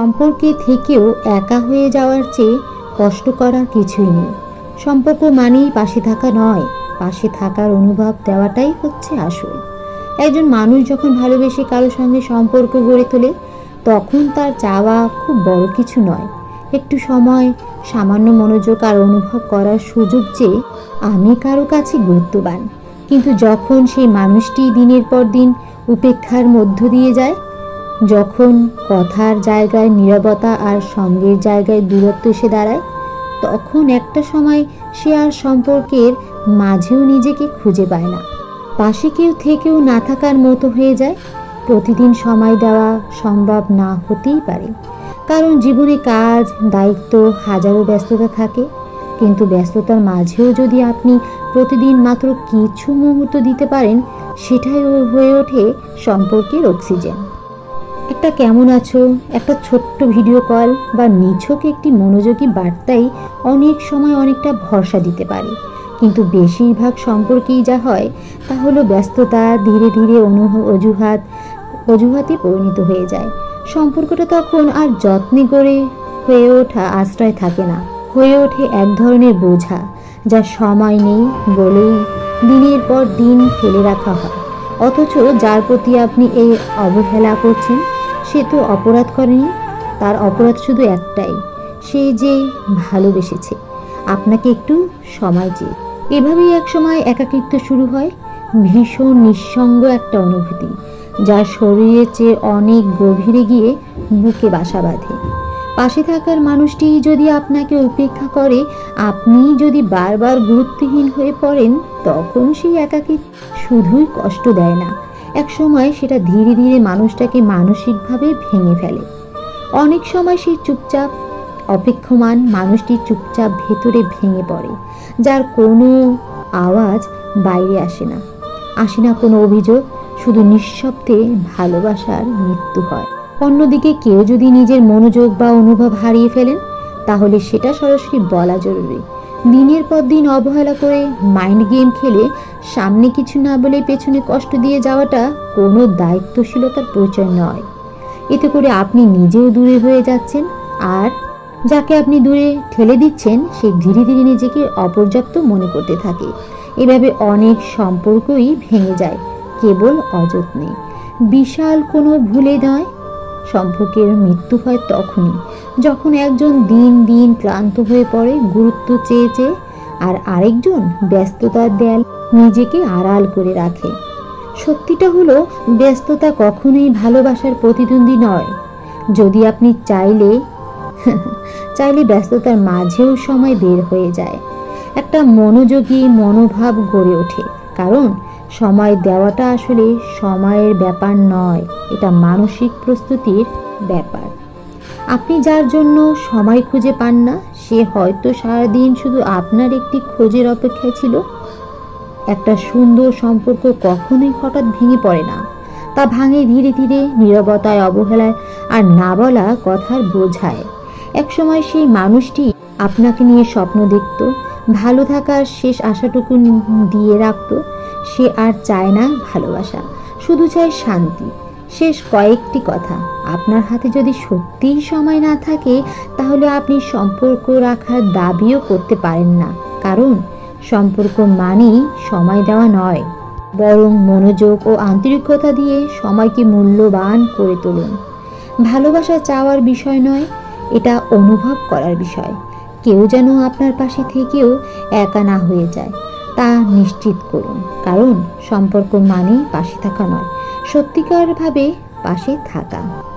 সম্পর্কে থেকেও একা হয়ে যাওয়ার চেয়ে কষ্ট করার কিছুই নেই। সম্পর্ক মানেই পাশে থাকা নয়, পাশে থাকার অনুভব দেওয়াটাই হচ্ছে আসল। একজন মানুষ যখন ভালোবেসে কারও সঙ্গে সম্পর্ক গড়ে তোলে, তখন তার চাওয়া খুব বড় কিছু নয়। একটু সময়, সামান্য মনোযোগ আর অনুভব করার সুযোগ যে আমি কারও কাছে গুরুত্ববান। কিন্তু যখন সেই মানুষটি দিনের পর দিন উপেক্ষার মধ্য দিয়ে যায় যখন কথার জায়গায় নীরবতা আর সঙ্গের জায়গায় দূরত্ব এসে দাঁড়ায়, তখন একটা সময় সে আর সম্পর্কের মাঝেও নিজেকে খুঁজে পায় না। পাশে কেউ থেকেও না থাকার মতো হয়ে যায়। প্রতিদিন সময় দেওয়া সম্ভব না হতেই পারে। কারণ জীবনে কাজ, দায়িত্ব, হাজারো ব্যস্ততা থাকে। কিন্তু ব্যস্ততার মাঝেও যদি আপনি প্রতিদিন মাত্র কিছু মুহূর্ত দিতে পারেন, সেটাই হয়ে ওঠে সম্পর্কের অক্সিজেন। একটা কেমন আছো? একটা ছোট্ট ভিডিও কল বা নিছক একটি মনোযোগী বার্তাই অনেক সময় অনেকটা ভরসা দিতে পারে। কিন্তু বেশিরভাগ সম্পর্কেই যা হয়, তা হলো ব্যস্ততা, ধীরে ধীরে অনু, অজুহাত, অজুহাতে পরিণত হয়ে যায়। সম্পর্কটা তখন আর যত্নে করে হয়ে ওঠা আশ্রয় থাকে না। হয়ে ওঠে এক ধরনের বোঝা, যা সময় নেই, বলেই দিনের পর দিন ফেলে রাখা হয়। অথচ যার প্রতি আপনি এই অবহেলা করছেন সে তো অপরাধ করেনি তার অপরাধ শুধু একটাই, সে যে ভালোবেসেছে। আপনাকে একটু সময় চেয়ে এভাবেই এক সময় একাকিত্ব শুরু হয়, ভীষণ নিঃসঙ্গ একটা অনুভূতি, যা শরীরের চেয়ে অনেক গভীরে গিয়ে বুকে বাসা বাঁধে। পাশে থাকার মানুষটি যদি আপনাকে উপেক্ষা করে, আপনি যদি বারবার গুরুত্বহীন হয়ে পড়েন, তখন সেই একাকী শুধুই কষ্ট দেয় না। এক সময় সেটা ধীরে ধীরে মানুষটাকে মানসিকভাবে ভেঙে ফেলে। অনেক সময় সেই চুপচাপ, অপেক্ষমান মানুষটি চুপচাপ ভেতরে ভেঙে পড়ে, যার কোনো আওয়াজ বাইরে আসে না। আসে না কোনো অভিযোগ, শুধু নিঃশব্দে ভালোবাসার মৃত্যু হয়। অন্যদিকে কেউ যদি নিজের মনোযোগ বা অনুভব হারিয়ে ফেলেন, তাহলে সেটা সরাসরি বলা জরুরি। দিনের পর দিন অবহেলা করে মাইন্ড গেম খেলে সামনে কিছু না বলে পেছনে কষ্ট দিয়ে যাওয়াটা কোনো দায়িত্বশীলতার পরিচয় নয়। এতে করে আপনি নিজেও দূরে হয়ে যাচ্ছেন আর যাকে আপনি দূরে ঠেলে দিচ্ছেন, সে ধীরে ধীরে নিজেকে অপর্যাপ্ত মনে করতে থাকে। এভাবে অনেক সম্পর্কই ভেঙে যায়, কেবল অযত্নে। বিশাল কোনো ভুলে নয় সম্পর্কের মৃত্যু হয় তখনই, যখন একজন দিন দিন ক্লান্ত হয়ে পড়ে, গুরুত্ব চেয়ে চেয়ে, আর আরেকজন ব্যস্ততার দেয়াল নিজেকে আড়াল করে রাখে। সত্যিটা হলো, ব্যস্ততা কখনোই ভালোবাসার প্রতিদ্বন্দ্বী নয়। যদি আপনি চাইলে চাইলে ব্যস্ততার মাঝেও সময় বের হয়ে যায়। একটা মনোযোগী মনোভাব গড়ে ওঠে, কারণ সময় দেওয়াটা আসলে সময়ের ব্যাপার নয়, এটা মানসিক প্রস্তুতির ব্যাপার। আপনি যার জন্য সময় খুঁজে পান না, সে হয়তো সারাদিন শুধু আপনার একটি খোঁজের অপেক্ষায় ছিল। একটা সুন্দর সম্পর্ক কখনোই হঠাৎ ভেঙে পড়ে না। তা ভাঙে ধীরে ধীরে নীরবতায়, অবহেলায় আর না বলা কথার বোঝায়। একসময় সেই মানুষটি আপনাকে নিয়ে স্বপ্ন দেখত, ভালো থাকার শেষ আশাটুকু দিয়ে রাখতো সে আর চায় না ভালোবাসা, শুধু চায় শান্তি। শেষ কয়েকটি কথা। আপনার হাতে যদি সত্যিই সময় না থাকে, তাহলে আপনি সম্পর্ক রাখার দাবিও করতে পারেন না। কারণ, সম্পর্ক মানেই সময় দেওয়া নয়। বরং মনোযোগ ও আন্তরিকতা দিয়ে সময়কে মূল্যবান করে তুলুন। ভালোবাসা চাওয়ার বিষয় নয়, এটা অনুভব করার বিষয়। কেউ যেন আপনার পাশে থেকেও একা না হয়ে যায়। তা নিশ্চিত করুন। কারণ সম্পর্ক মানেই পাশে থাকা নয় সত্যিকারভাবে পাশে থাকা।